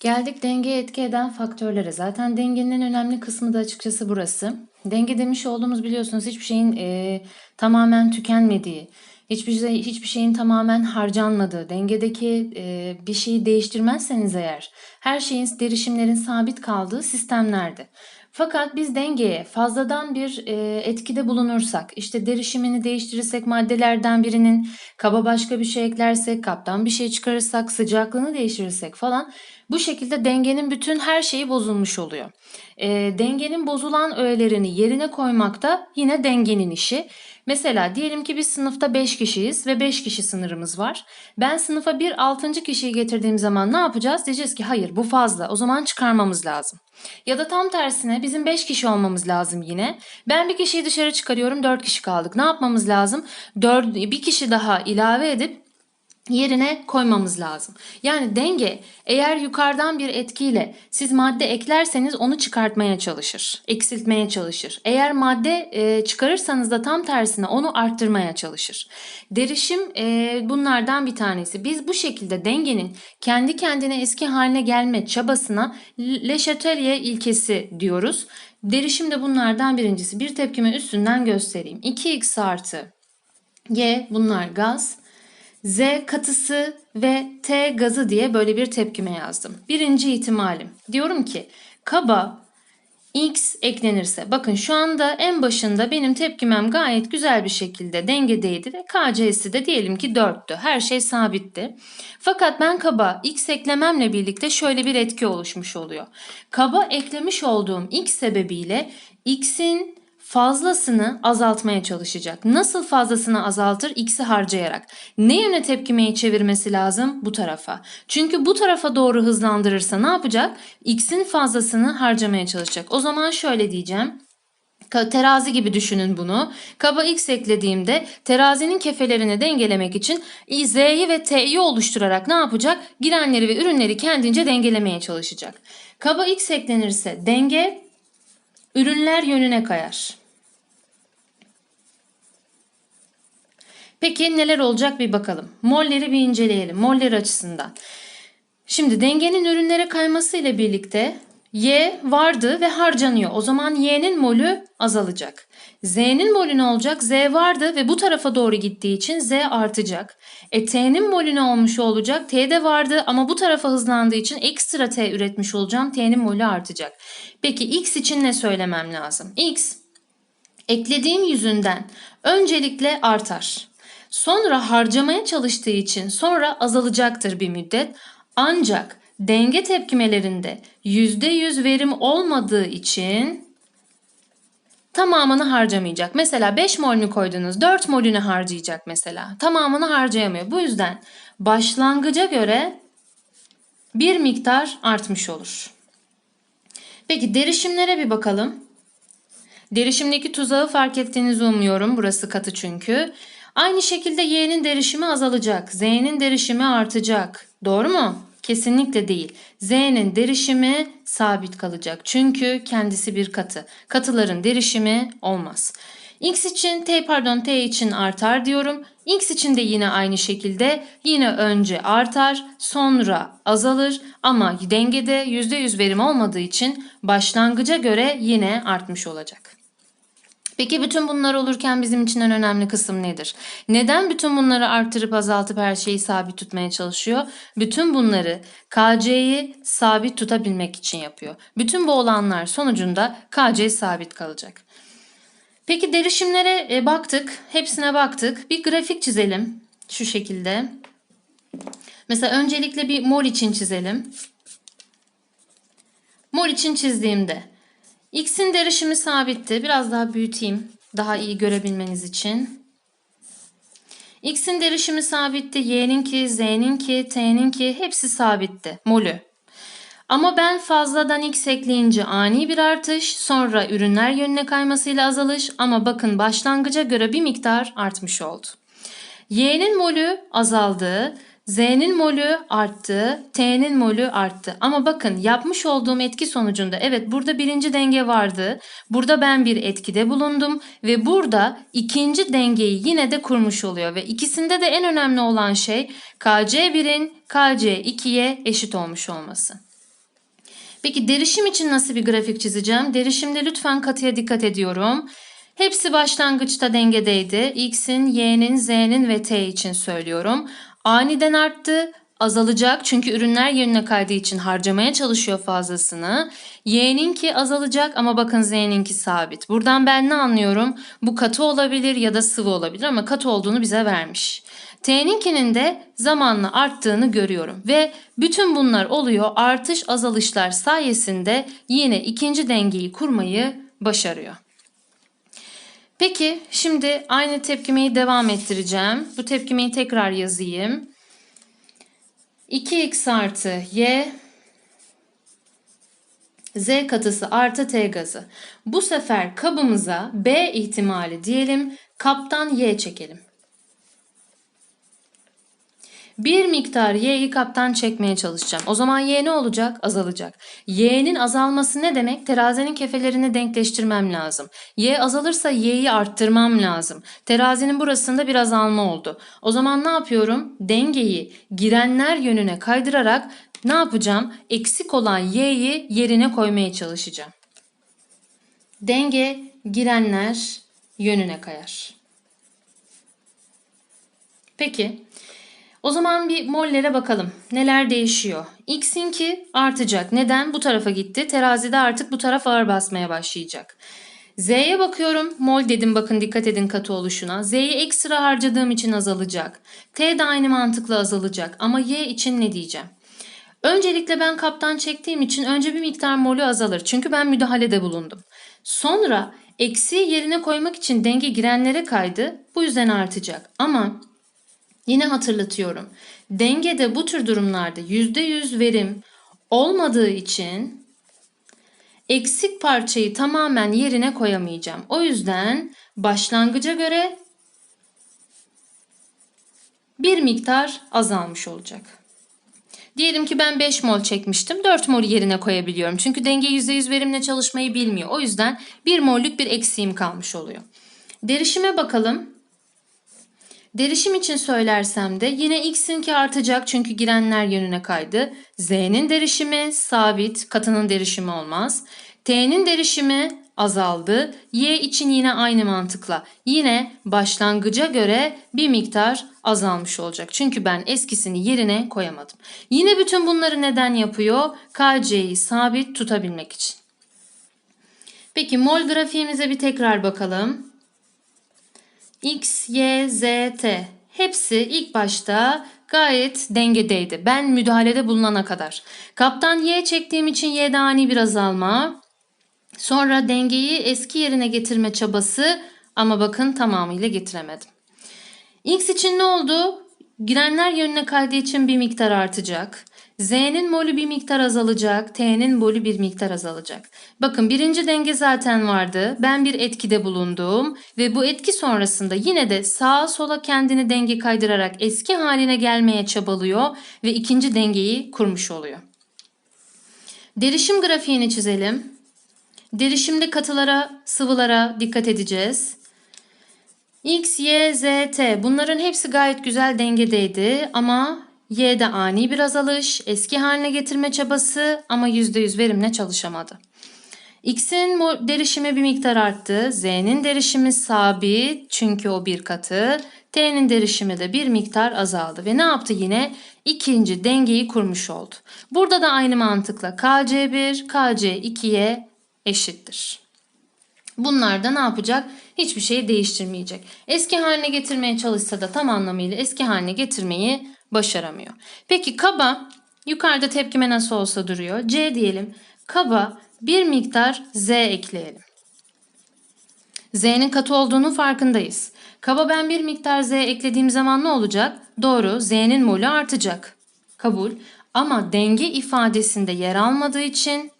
Geldik dengeye etki eden faktörlere. Zaten dengenin en önemli kısmı da açıkçası burası. Denge demiş olduğumuz biliyorsunuz hiçbir şeyin e, tamamen tükenmediği, hiçbir şey, hiçbir şeyin tamamen harcanmadığı, dengedeki e, bir şeyi değiştirmezseniz eğer her şeyin derişimlerin sabit kaldığı sistemlerdi. Fakat biz dengeye fazladan bir e, etkide bulunursak, işte derişimini değiştirirsek maddelerden birinin kaba başka bir şey eklersek, kaptan bir şey çıkarırsak, sıcaklığını değiştirirsek falan bu şekilde dengenin bütün her şeyi bozulmuş oluyor. E, dengenin bozulan öğelerini yerine koymak da yine dengenin işi. Mesela diyelim ki biz sınıfta 5 kişiyiz ve 5 kişi sınırımız var. Ben sınıfa bir 6. kişiyi getirdiğim zaman ne yapacağız? Diyeceğiz ki hayır bu fazla o zaman çıkarmamız lazım. Ya da tam tersine bizim 5 kişi olmamız lazım yine. Ben bir kişiyi dışarı çıkarıyorum 4 kişi kaldık. Ne yapmamız lazım? 4, bir kişi daha ilave edip yerine koymamız lazım. Yani denge eğer yukarıdan bir etkiyle siz madde eklerseniz onu çıkartmaya çalışır, eksiltmeye çalışır. Eğer madde e, çıkarırsanız da tam tersine onu arttırmaya çalışır. Derişim e, bunlardan bir tanesi. Biz bu şekilde dengenin kendi kendine eski haline gelme çabasına Le Chatelier ilkesi diyoruz. Derişim de bunlardan birincisi. Bir tepkime üstünden göstereyim. 2x artı y bunlar gaz. Z katısı ve T gazı diye böyle bir tepkime yazdım. Birinci ihtimalim. Diyorum ki kaba X eklenirse bakın şu anda en başında benim tepkimem gayet güzel bir şekilde dengedeydi ve KC'si de diyelim ki 4'tü. Her şey sabitti. Fakat ben kaba X eklememle birlikte şöyle bir etki oluşmuş oluyor. Kaba eklemiş olduğum X sebebiyle X'in fazlasını azaltmaya çalışacak. Nasıl fazlasını azaltır? X'i harcayarak. Ne yöne tepkimeyi çevirmesi lazım? Bu tarafa. Çünkü bu tarafa doğru hızlandırırsa ne yapacak? X'in fazlasını harcamaya çalışacak. O zaman şöyle diyeceğim. Terazi gibi düşünün bunu. Kaba x eklediğimde terazinin kefelerini dengelemek için z'yi ve t'yi oluşturarak ne yapacak? Girenleri ve ürünleri kendince dengelemeye çalışacak. Kaba x eklenirse denge ürünler yönüne kayar. Peki neler olacak bir bakalım. Molleri bir inceleyelim. Moller açısından. Şimdi dengenin ürünlere kayması ile birlikte Y vardı ve harcanıyor. O zaman Y'nin molü azalacak. Z'nin molü ne olacak? Z vardı ve bu tarafa doğru gittiği için Z artacak. E T'nin molü ne olmuş olacak? T de vardı ama bu tarafa hızlandığı için ekstra T üretmiş olacağım. T'nin molü artacak. Peki X için ne söylemem lazım? X eklediğim yüzünden öncelikle artar. Sonra harcamaya çalıştığı için sonra azalacaktır bir müddet. Ancak denge tepkimelerinde %100 verim olmadığı için tamamını harcamayacak. Mesela 5 molünü koydunuz 4 molünü harcayacak mesela. Tamamını harcayamıyor. Bu yüzden başlangıca göre bir miktar artmış olur. Peki derişimlere bir bakalım. Derişimdeki tuzağı fark ettiğinizi umuyorum. Burası katı çünkü. Aynı şekilde y'nin derişimi azalacak. Z'nin derişimi artacak. Doğru mu? Kesinlikle değil. Z'nin derişimi sabit kalacak. Çünkü kendisi bir katı. Katıların derişimi olmaz. X için T pardon T için artar diyorum. X için de yine aynı şekilde yine önce artar sonra azalır ama dengede %100 verim olmadığı için başlangıca göre yine artmış olacak. Peki bütün bunlar olurken bizim için en önemli kısım nedir? Neden bütün bunları arttırıp azaltıp her şeyi sabit tutmaya çalışıyor? Bütün bunları KC'yi sabit tutabilmek için yapıyor. Bütün bu olanlar sonucunda KC sabit kalacak. Peki derişimlere e, baktık. Hepsine baktık. Bir grafik çizelim. Şu şekilde. Mesela öncelikle bir mol için çizelim. Mol için çizdiğimde X'in derişimi sabitti. Biraz daha büyüteyim. Daha iyi görebilmeniz için. X'in derişimi sabitti. Y'ninki, Z'ninki, T'ninki hepsi sabitti. Molü. Ama ben fazladan X ekleyince ani bir artış, sonra ürünler yönüne kaymasıyla azalış ama bakın başlangıca göre bir miktar artmış oldu. Y'nin molü azaldı. Z'nin molü arttı, T'nin molü arttı. Ama bakın yapmış olduğum etki sonucunda evet burada birinci denge vardı. Burada ben bir etkide bulundum ve burada ikinci dengeyi yine de kurmuş oluyor. Ve ikisinde de en önemli olan şey KC1'in KC2'ye eşit olmuş olması. Peki derişim için nasıl bir grafik çizeceğim? Derişimde lütfen katıya dikkat ediyorum. Hepsi başlangıçta dengedeydi. X'in, Y'nin, Z'nin ve T için söylüyorum. Aniden arttı, azalacak çünkü ürünler yerine kaydığı için harcamaya çalışıyor fazlasını. Y'ninki azalacak ama bakın Z'ninki sabit. Buradan ben ne anlıyorum? Bu katı olabilir ya da sıvı olabilir ama katı olduğunu bize vermiş. T'ninkinin de zamanla arttığını görüyorum ve bütün bunlar oluyor artış azalışlar sayesinde yine ikinci dengeyi kurmayı başarıyor. Peki şimdi aynı tepkimeyi devam ettireceğim. Bu tepkimeyi tekrar yazayım. 2x artı y z katısı artı t gazı. Bu sefer kabımıza B ihtimali diyelim. Kaptan y çekelim. Bir miktar y'yi kaptan çekmeye çalışacağım. O zaman y ne olacak? Azalacak. Y'nin azalması ne demek? Terazinin kefelerini denkleştirmem lazım. Y azalırsa y'yi arttırmam lazım. Terazinin burasında bir azalma oldu. O zaman ne yapıyorum? Dengeyi girenler yönüne kaydırarak ne yapacağım? Eksik olan y'yi yerine koymaya çalışacağım. Denge girenler yönüne kayar. Peki o zaman bir mollere bakalım. Neler değişiyor? X'inki artacak. Neden? Bu tarafa gitti. Terazide artık bu taraf ağır basmaya başlayacak. Z'ye bakıyorum. Mol dedim bakın dikkat edin katı oluşuna. Z'yi ekstra harcadığım için azalacak. T de aynı mantıkla azalacak. Ama Y için ne diyeceğim? Öncelikle ben kaptan çektiğim için önce bir miktar molü azalır. Çünkü ben müdahalede bulundum. Sonra eksiği yerine koymak için denge girenlere kaydı. Bu yüzden artacak. Ama Yine hatırlatıyorum. Dengede bu tür durumlarda %100 verim olmadığı için eksik parçayı tamamen yerine koyamayacağım. O yüzden başlangıca göre bir miktar azalmış olacak. Diyelim ki ben 5 mol çekmiştim. 4 mol yerine koyabiliyorum. Çünkü denge %100 verimle çalışmayı bilmiyor. O yüzden 1 mollük bir eksiğim kalmış oluyor. Derişime bakalım. Derişim için söylersem de yine x'inki artacak çünkü girenler yönüne kaydı. Z'nin derişimi sabit, katının derişimi olmaz. T'nin derişimi azaldı. Y için yine aynı mantıkla. Yine başlangıca göre bir miktar azalmış olacak. Çünkü ben eskisini yerine koyamadım. Yine bütün bunları neden yapıyor? KC'yi sabit tutabilmek için. Peki mol grafiğimize bir tekrar bakalım. X, Y, Z, T hepsi ilk başta gayet dengedeydi. Ben müdahalede bulunana kadar. Kaptan Y çektiğim için Y'de ani bir azalma. Sonra dengeyi eski yerine getirme çabası ama bakın tamamıyla getiremedim. X için ne oldu? Girenler yönüne kaydığı için bir miktar artacak. Z'nin molü bir miktar azalacak. T'nin molü bir miktar azalacak. Bakın birinci denge zaten vardı. Ben bir etkide bulundum. Ve bu etki sonrasında yine de sağa sola kendini denge kaydırarak eski haline gelmeye çabalıyor. Ve ikinci dengeyi kurmuş oluyor. Derişim grafiğini çizelim. Derişimde katılara, sıvılara dikkat edeceğiz. X, Y, Z, T bunların hepsi gayet güzel dengedeydi ama Y'de ani bir azalış, eski haline getirme çabası ama %100 verimle çalışamadı. X'in derişimi bir miktar arttı. Z'nin derişimi sabit çünkü o bir katı. T'nin derişimi de bir miktar azaldı. Ve ne yaptı yine? İkinci dengeyi kurmuş oldu. Burada da aynı mantıkla KC1, KC2'ye eşittir. Bunlar da ne yapacak? Hiçbir şeyi değiştirmeyecek. Eski haline getirmeye çalışsa da tam anlamıyla eski haline getirmeyi başaramıyor. Peki kaba yukarıda tepkime nasıl olsa duruyor. C diyelim. Kaba bir miktar Z ekleyelim. Z'nin katı olduğunun farkındayız. Kaba ben bir miktar Z eklediğim zaman ne olacak? Doğru Z'nin molü artacak. Kabul. Ama denge ifadesinde yer almadığı için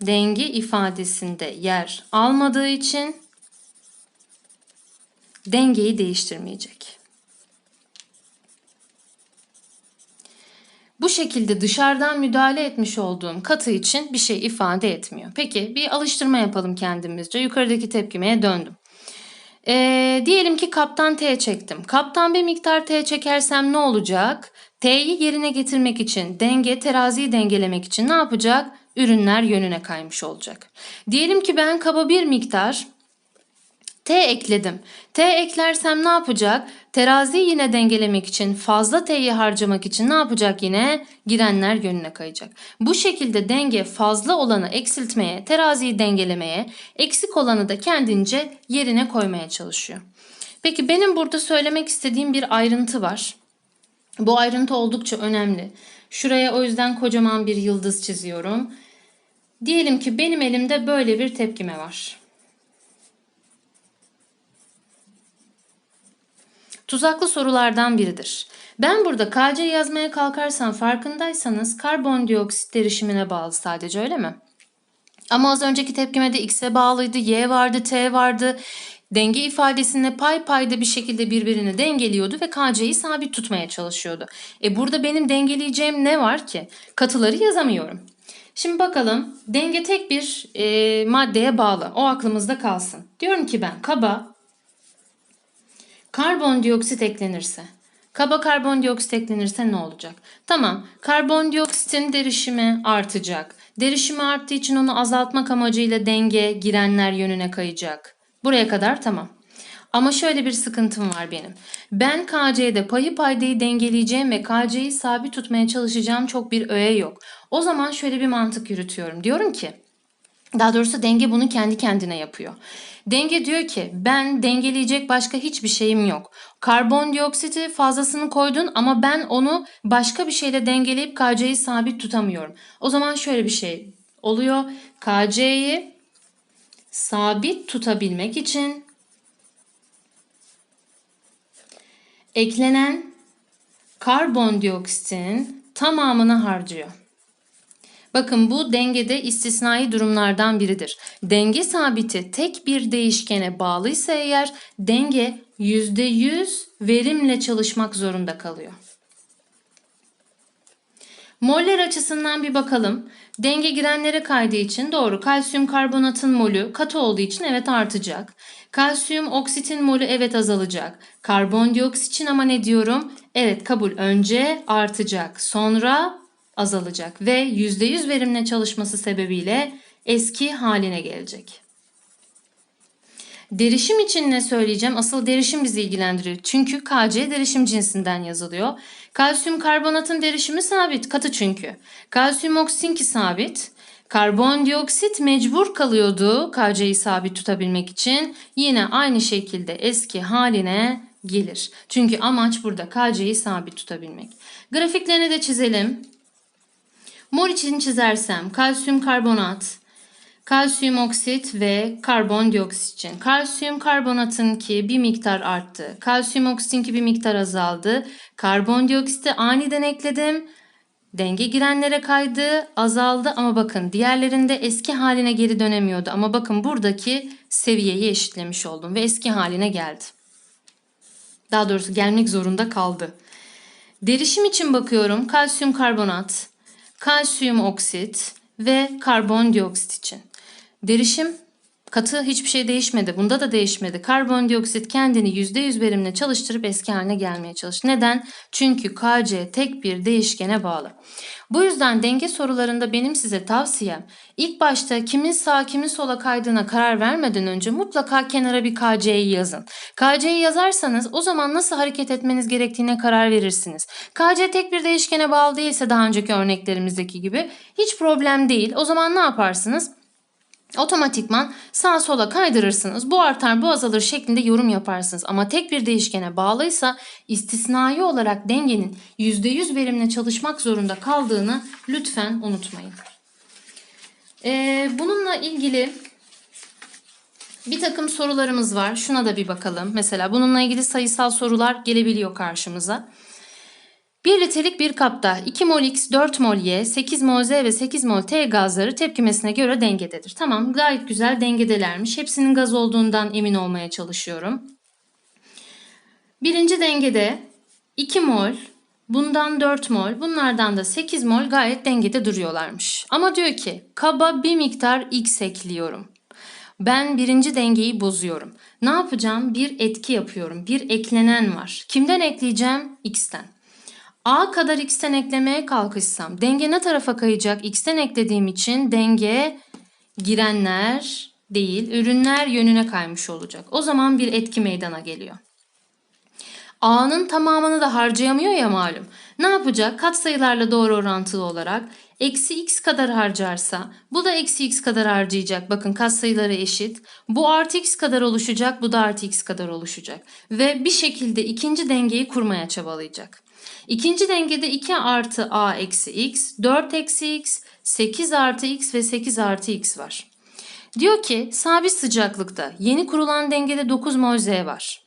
denge ifadesinde yer almadığı için dengeyi değiştirmeyecek. Bu şekilde dışarıdan müdahale etmiş olduğum katı için bir şey ifade etmiyor. Peki bir alıştırma yapalım kendimizce. Yukarıdaki tepkimeye döndüm. Ee, diyelim ki kaptan T çektim. Kaptan bir miktar T çekersem ne olacak? T'yi yerine getirmek için, denge, teraziyi dengelemek için ne yapacak? Ürünler yönüne kaymış olacak. Diyelim ki ben kaba bir miktar T ekledim. T eklersem ne yapacak? Teraziyi yine dengelemek için, fazla T'yi harcamak için ne yapacak yine? Girenler yönüne kayacak. Bu şekilde denge fazla olanı eksiltmeye, teraziyi dengelemeye, eksik olanı da kendince yerine koymaya çalışıyor. Peki benim burada söylemek istediğim bir ayrıntı var. Bu ayrıntı oldukça önemli. Şuraya o yüzden kocaman bir yıldız çiziyorum. Diyelim ki benim elimde böyle bir tepkime var. Tuzaklı sorulardan biridir. Ben burada KC yazmaya kalkarsam farkındaysanız karbondioksit derişimine bağlı sadece öyle mi? Ama az önceki tepkimede X'e bağlıydı, Y vardı, T vardı. Denge ifadesinde pay payda bir şekilde birbirini dengeliyordu ve KC'yi sabit tutmaya çalışıyordu. E burada benim dengeleyeceğim ne var ki? Katıları yazamıyorum. Şimdi bakalım denge tek bir e, maddeye bağlı. O aklımızda kalsın. Diyorum ki ben kaba karbondioksit eklenirse. Kaba karbondioksit eklenirse ne olacak? Tamam, karbondioksitin derişimi artacak. Derişimi arttığı için onu azaltmak amacıyla denge girenler yönüne kayacak. Buraya kadar tamam. Ama şöyle bir sıkıntım var benim. Ben KC'de payı paydayı dengeleyeceğim ve KC'yi sabit tutmaya çalışacağım çok bir öğe yok. O zaman şöyle bir mantık yürütüyorum. Diyorum ki daha doğrusu denge bunu kendi kendine yapıyor. Denge diyor ki ben dengeleyecek başka hiçbir şeyim yok. Karbondioksiti fazlasını koydun ama ben onu başka bir şeyle dengeleyip KC'yi sabit tutamıyorum. O zaman şöyle bir şey oluyor. KC'yi sabit tutabilmek için eklenen karbondioksitin tamamını harcıyor. Bakın bu dengede istisnai durumlardan biridir. Denge sabiti tek bir değişkene bağlıysa eğer denge %100 verimle çalışmak zorunda kalıyor. Moller açısından bir bakalım. Denge girenlere kaydığı için doğru. Kalsiyum karbonatın molü katı olduğu için evet artacak. Kalsiyum oksitin molü evet azalacak. Karbondioksit için ama ne diyorum? Evet kabul önce artacak. Sonra azalacak ve %100 verimle çalışması sebebiyle eski haline gelecek. Derişim için ne söyleyeceğim? Asıl derişim bizi ilgilendiriyor. Çünkü Kc derişim cinsinden yazılıyor. Kalsiyum karbonatın derişimi sabit, katı çünkü. Kalsiyum oksitinki sabit. Karbondioksit mecbur kalıyordu Kc'yi sabit tutabilmek için. Yine aynı şekilde eski haline gelir. Çünkü amaç burada Kc'yi sabit tutabilmek. Grafiklerini de çizelim. Mol için çizersem kalsiyum karbonat, kalsiyum oksit ve karbondioksit için. Kalsiyum karbonatın ki bir miktar arttı. Kalsiyum oksitin ki bir miktar azaldı. Karbondioksiti aniden ekledim. Denge girenlere kaydı, azaldı ama bakın diğerlerinde eski haline geri dönemiyordu. Ama bakın buradaki seviyeyi eşitlemiş oldum ve eski haline geldi. Daha doğrusu gelmek zorunda kaldı. Derişim için bakıyorum. Kalsiyum karbonat, kalsiyum oksit ve karbondioksit için. Derişim katı hiçbir şey değişmedi. Bunda da değişmedi. Karbondioksit kendini %100 verimle çalıştırıp eski haline gelmeye çalıştı. Neden? Çünkü Kc tek bir değişkene bağlı. Bu yüzden denge sorularında benim size tavsiyem ilk başta kimin sağ kimin sola kaydığına karar vermeden önce mutlaka kenara bir KC'yi yazın. KC'yi yazarsanız o zaman nasıl hareket etmeniz gerektiğine karar verirsiniz. KC tek bir değişkene bağlı değilse daha önceki örneklerimizdeki gibi hiç problem değil. O zaman ne yaparsınız? Otomatikman sağa sola kaydırırsınız. Bu artar bu azalır şeklinde yorum yaparsınız. Ama tek bir değişkene bağlıysa istisnai olarak dengenin %100 verimle çalışmak zorunda kaldığını lütfen unutmayın. Ee, bununla ilgili bir takım sorularımız var. Şuna da bir bakalım. Mesela bununla ilgili sayısal sorular gelebiliyor karşımıza. 1 litrelik bir kapta 2 mol X, 4 mol Y, 8 mol Z ve 8 mol T gazları tepkimesine göre dengededir. Tamam gayet güzel dengedelermiş. Hepsinin gaz olduğundan emin olmaya çalışıyorum. Birinci dengede 2 mol, bundan 4 mol, bunlardan da 8 mol gayet dengede duruyorlarmış. Ama diyor ki kaba bir miktar X ekliyorum. Ben birinci dengeyi bozuyorum. Ne yapacağım? Bir etki yapıyorum. Bir eklenen var. Kimden ekleyeceğim? X'ten. A kadar x'ten eklemeye kalkışsam denge ne tarafa kayacak? X'ten eklediğim için denge girenler değil ürünler yönüne kaymış olacak. O zaman bir etki meydana geliyor. A'nın tamamını da harcayamıyor ya malum. Ne yapacak? Katsayılarla doğru orantılı olarak eksi x kadar harcarsa bu da eksi x kadar harcayacak. Bakın katsayıları eşit. Bu artı x kadar oluşacak. Bu da artı x kadar oluşacak. Ve bir şekilde ikinci dengeyi kurmaya çabalayacak. İkinci dengede 2 artı a eksi x, 4 eksi x, 8 artı x ve 8 artı x var. Diyor ki sabit sıcaklıkta yeni kurulan dengede 9 mol Z var.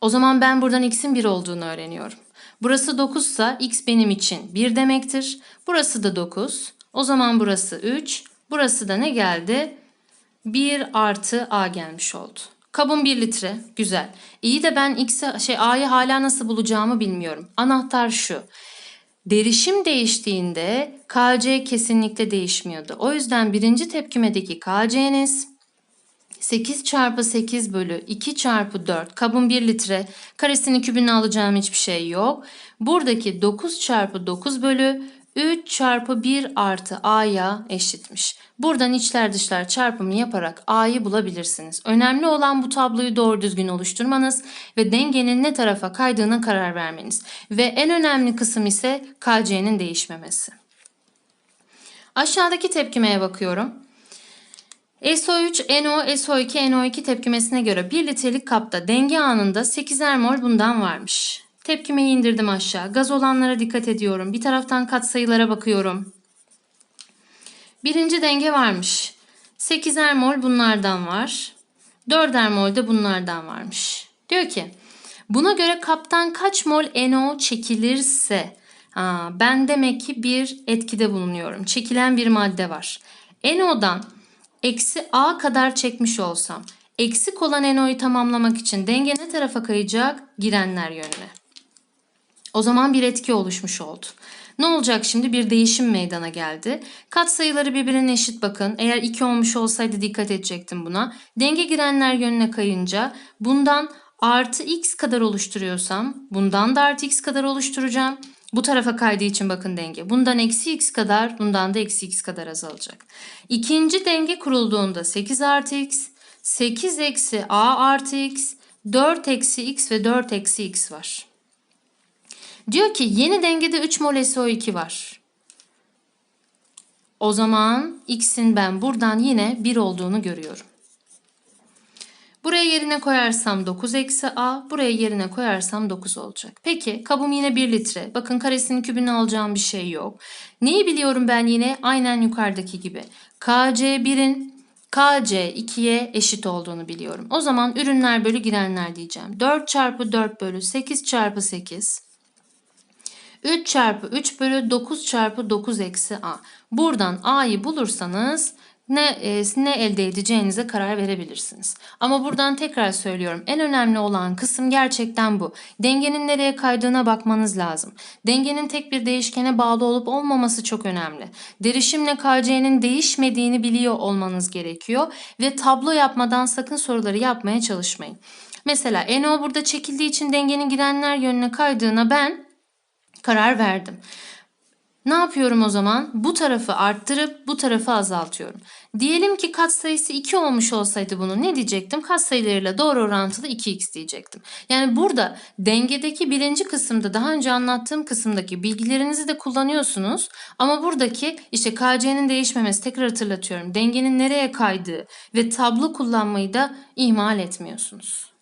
O zaman ben buradan x'in 1 olduğunu öğreniyorum. Burası 9 ise x benim için 1 demektir. Burası da 9. O zaman burası 3. Burası da ne geldi? 1 artı a gelmiş oldu. Kabım 1 litre. Güzel. İyi de ben x'e şey a'yı hala nasıl bulacağımı bilmiyorum. Anahtar şu. Derişim değiştiğinde KC kesinlikle değişmiyordu. O yüzden birinci tepkimedeki KC'niz 8 çarpı 8 bölü 2 çarpı 4 kabın 1 litre karesini kübünü alacağım hiçbir şey yok. Buradaki 9 çarpı 9 bölü 3 çarpı 1 artı a'ya eşitmiş. Buradan içler dışlar çarpımı yaparak a'yı bulabilirsiniz. Önemli olan bu tabloyu doğru düzgün oluşturmanız ve dengenin ne tarafa kaydığına karar vermeniz. Ve en önemli kısım ise KC'nin değişmemesi. Aşağıdaki tepkimeye bakıyorum. SO3, NO, SO2, NO2 tepkimesine göre 1 litrelik kapta denge anında 8'er mol bundan varmış. Tepkimeyi indirdim aşağı. Gaz olanlara dikkat ediyorum. Bir taraftan katsayılara bakıyorum. Birinci denge varmış. 8'er mol bunlardan var. 4'er mol de bunlardan varmış. Diyor ki buna göre kaptan kaç mol NO çekilirse ha, ben demek ki bir etkide bulunuyorum. Çekilen bir madde var. NO'dan eksi A kadar çekmiş olsam eksik olan NO'yu tamamlamak için denge ne tarafa kayacak? Girenler yönüne. O zaman bir etki oluşmuş oldu. Ne olacak şimdi? Bir değişim meydana geldi. Kat sayıları birbirine eşit bakın. Eğer 2 olmuş olsaydı dikkat edecektim buna. Denge girenler yönüne kayınca bundan artı x kadar oluşturuyorsam bundan da artı x kadar oluşturacağım. Bu tarafa kaydığı için bakın denge. Bundan eksi x kadar, bundan da eksi x kadar azalacak. İkinci denge kurulduğunda 8 artı x, 8 eksi a artı x, 4 eksi x ve 4 eksi x var. Diyor ki yeni dengede 3 mol SO2 var. O zaman x'in ben buradan yine 1 olduğunu görüyorum. Buraya yerine koyarsam 9 eksi a, buraya yerine koyarsam 9 olacak. Peki kabım yine 1 litre. Bakın karesinin kübünü alacağım bir şey yok. Neyi biliyorum ben yine? Aynen yukarıdaki gibi. KC 1'in KC 2'ye eşit olduğunu biliyorum. O zaman ürünler bölü girenler diyeceğim. 4 çarpı 4 bölü 8 çarpı 8 3 çarpı 3 bölü 9 çarpı 9 eksi a. Buradan a'yı bulursanız ne, e, ne elde edeceğinize karar verebilirsiniz. Ama buradan tekrar söylüyorum en önemli olan kısım gerçekten bu. Dengenin nereye kaydığına bakmanız lazım. Dengenin tek bir değişkene bağlı olup olmaması çok önemli. Derişimle KC'nin değişmediğini biliyor olmanız gerekiyor ve tablo yapmadan sakın soruları yapmaya çalışmayın. Mesela NO burada çekildiği için dengenin girenler yönüne kaydığına ben karar verdim. Ne yapıyorum o zaman? Bu tarafı arttırıp bu tarafı azaltıyorum. Diyelim ki katsayısı 2 olmuş olsaydı bunu ne diyecektim? Katsayılarıyla doğru orantılı 2x diyecektim. Yani burada dengedeki birinci kısımda daha önce anlattığım kısımdaki bilgilerinizi de kullanıyorsunuz. Ama buradaki işte KC'nin değişmemesi tekrar hatırlatıyorum. Dengenin nereye kaydığı ve tablo kullanmayı da ihmal etmiyorsunuz.